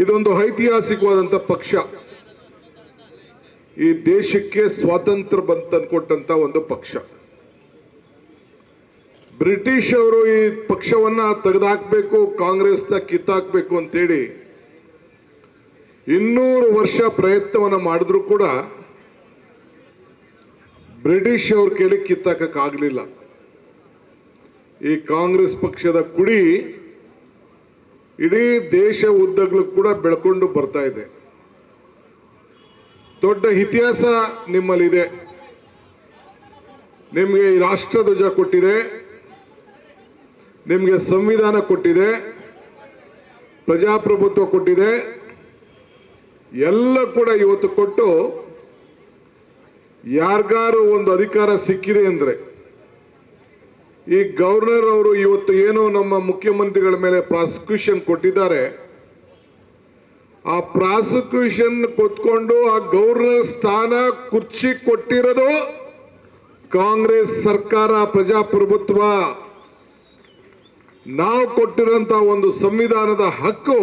ಇದೊಂದು ಐತಿಹಾಸಿಕವಾದಂಥ ಪಕ್ಷ. ಈ ದೇಶಕ್ಕೆ ಸ್ವಾತಂತ್ರ್ಯ ಬಂತನ್ಕೊಟ್ಟಂತ ಒಂದು ಪಕ್ಷ. ಬ್ರಿಟಿಷ್ ಅವರು ಈ ಪಕ್ಷವನ್ನ ತೆಗೆದಾಕ್ಬೇಕು, ಕಾಂಗ್ರೆಸ್ನ ಕಿತ್ತಾಕ್ಬೇಕು ಅಂತೇಳಿ ಇನ್ನೂರು ವರ್ಷ ಪ್ರಯತ್ನವನ್ನ ಮಾಡಿದ್ರು ಕೂಡ ಬ್ರಿಟಿಷ್ ಅವ್ರ ಕೇಳಿ ಕಿತ್ತಾಕಕ್ಕಾಗಲಿಲ್ಲ ಈ ಕಾಂಗ್ರೆಸ್ ಪಕ್ಷದ ಕುಡಿ ಇಡೀ ದೇಶ ಉದ್ದಗಲು ಕೂಡ ಬೆಳ್ಕೊಂಡು ಬರ್ತಾ ಇದೆ. ದೊಡ್ಡ ಇತಿಹಾಸ ನಿಮ್ಮಲ್ಲಿದೆ. ನಿಮಗೆ ರಾಷ್ಟ್ರ ಧ್ವಜ ಕೊಟ್ಟಿದೆ. ನಿಮಗೆ ಸಂವಿಧಾನ ಕೊಟ್ಟಿದೆ. ಪ್ರಜಾಪ್ರಭುತ್ವ ಕೊಟ್ಟಿದೆ. ಎಲ್ಲ ಕೂಡ ಇವತ್ತು ಕೊಟ್ಟು ಯಾರಿಗಾರು ಒಂದು ಅಧಿಕಾರ ಸಿಕ್ಕಿದೆ ಅಂದ್ರೆ ಈ ಗವರ್ನರ್ ಅವರು ಇವತ್ತು ಏನು ನಮ್ಮ ಮುಖ್ಯಮಂತ್ರಿಗಳ ಮೇಲೆ ಪ್ರಾಸಿಕ್ಯೂಷನ್ ಕೊಟ್ಟಿದ್ದಾರೆ. ಆ ಪ್ರಾಸಿಕ್ಯೂಷನ್ ಕೊತ್ಕೊಂಡು ಆ ಗವರ್ನರ್ ಸ್ಥಾನ ಕುರ್ಚಿ ಕೊಟ್ಟಿರೋದು ಕಾಂಗ್ರೆಸ್ ಸರ್ಕಾರ ಪ್ರಜಾಪ್ರಭುತ್ವ. ನಾವು ಕೊಟ್ಟಿರೋಂಥ ಒಂದು ಸಂವಿಧಾನದ ಹಕ್ಕು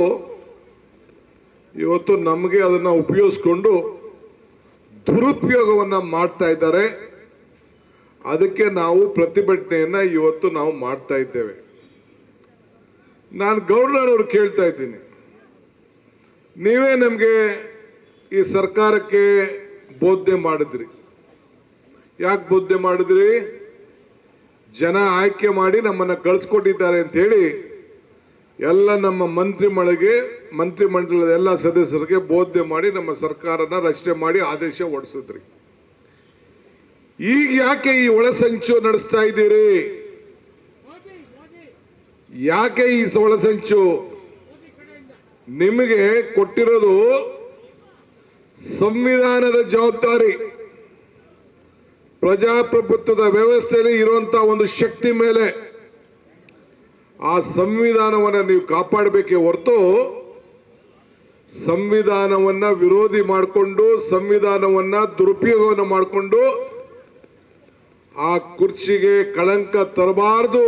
ಇವತ್ತು ನಮಗೆ ಅದನ್ನ ಉಪಯೋಗಿಸ್ಕೊಂಡು ದುರುಪಯೋಗವನ್ನ ಮಾಡ್ತಾ ಇದ್ದಾರೆ. ಅದಕ್ಕೆ ನಾವು ಪ್ರತಿಭಟನೆಯನ್ನ ಇವತ್ತು ನಾವು ಮಾಡ್ತಾ ಇದ್ದೇವೆ. ನಾನು ಗವರ್ನರ್ ಅವರು ಕೇಳ್ತಾ ಇದ್ದೀನಿ. ನೀವೇ ನಮಗೆ ಈ ಸರ್ಕಾರಕ್ಕೆ ಬೋಧನೆ ಮಾಡಿದ್ರಿ. ಯಾಕೆ ಬೋಧನೆ ಮಾಡಿದ್ರಿ? ಜನ ಆಯ್ಕೆ ಮಾಡಿ ನಮ್ಮನ್ನ ಕಳಿಸ್ಕೊಟ್ಟಿದ್ದಾರೆ ಅಂತ ಹೇಳಿ ಎಲ್ಲ ನಮ್ಮ ಮಂತ್ರಿ ಮಳಿಗೆ ಮಂತ್ರಿ ಮಂಡಲದ ಎಲ್ಲ ಸದಸ್ಯರಿಗೆ ಬೋಧನೆ ಮಾಡಿ ನಮ್ಮ ಸರ್ಕಾರನ ರಚನೆ ಮಾಡಿ ಆದೇಶ ಹೊರಡಿಸಿದ್ರಿ ಈಗ ಯಾಕೆ ಈ ಒಳಸಂಚು ನಡೆಸ್ತಾ ಇದ್ದೀರಿ? ಯಾಕೆ ಈ ಒಳಸಂಚು ನಿಮಗೆ ಕೊಟ್ಟಿರೋದು ಸಂವಿಧಾನದ ಜವಾಬ್ದಾರಿ. ಪ್ರಜಾಪ್ರಭುತ್ವದ ವ್ಯವಸ್ಥೆಯಲ್ಲಿ ಇರುವಂತಹ ಒಂದು ಶಕ್ತಿ ಮೇಲೆ ಆ ಸಂವಿಧಾನವನ್ನು ನೀವು ಕಾಪಾಡಬೇಕೇ ಹೊರತು ಸಂವಿಧಾನವನ್ನ ವಿರೋಧಿ ಮಾಡಿಕೊಂಡು, ಸಂವಿಧಾನವನ್ನ ದುರುಪಯೋಗವನ್ನು ಮಾಡಿಕೊಂಡು ಆ ಕುರ್ಚಿಗೆ ಕಳಂಕ ತರಬಾರದು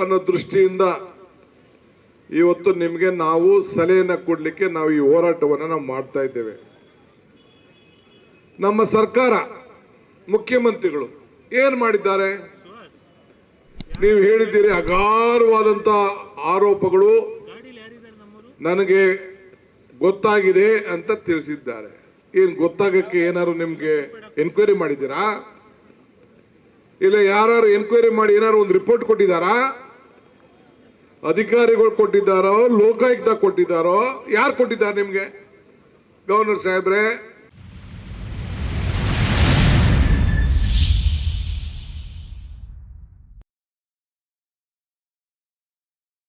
ಅನ್ನೋ ದೃಷ್ಟಿಯಿಂದ ಇವತ್ತು ನಿಮಗೆ ನಾವು ಸಲಹೆಯನ್ನು ಕೊಡಲಿಕ್ಕೆ ನಾವು ಈ ಹೋರಾಟವನ್ನು ನಾವು ಮಾಡ್ತಾ ಇದ್ದೇವೆ. ನಮ್ಮ ಸರ್ಕಾರ, ಮುಖ್ಯಮಂತ್ರಿಗಳು ಏನು ಮಾಡಿದ್ದಾರೆ? ನೀವು ಹೇಳಿದ್ದೀರಿ ಅಗಾರವಾದಂಥ ಆರೋಪಗಳು ನನಗೆ ಗೊತ್ತಾಗಿದೆ ಅಂತ ತಿಳಿಸಿದ್ದಾರೆ. ಏನು ಗೊತ್ತಾಗಕ್ಕೆ ಏನಾದ್ರು ನಿಮಗೆ ಎನ್ಕ್ವೈರಿ ಮಾಡಿದ್ದೀರಾ? ಇಲ್ಲ ಯಾರು ಎನ್ಕ್ವೈರಿ ಮಾಡಿ ಏನಾರು ಒಂದು ರಿಪೋರ್ಟ್ ಕೊಟ್ಟಿದ್ದಾರಾ? ಅಧಿಕಾರಿಗಳು ಕೊಟ್ಟಿದ್ದಾರೋ, ಲೋಕಾಯುಕ್ತ ಕೊಟ್ಟಿದ್ದಾರೋ? ಯಾರು ಕೊಟ್ಟಿದ್ದಾರೆ ನಿಮಗೆ? ಗವರ್ನರ್ ಸಾಹೇಬ್ರೆ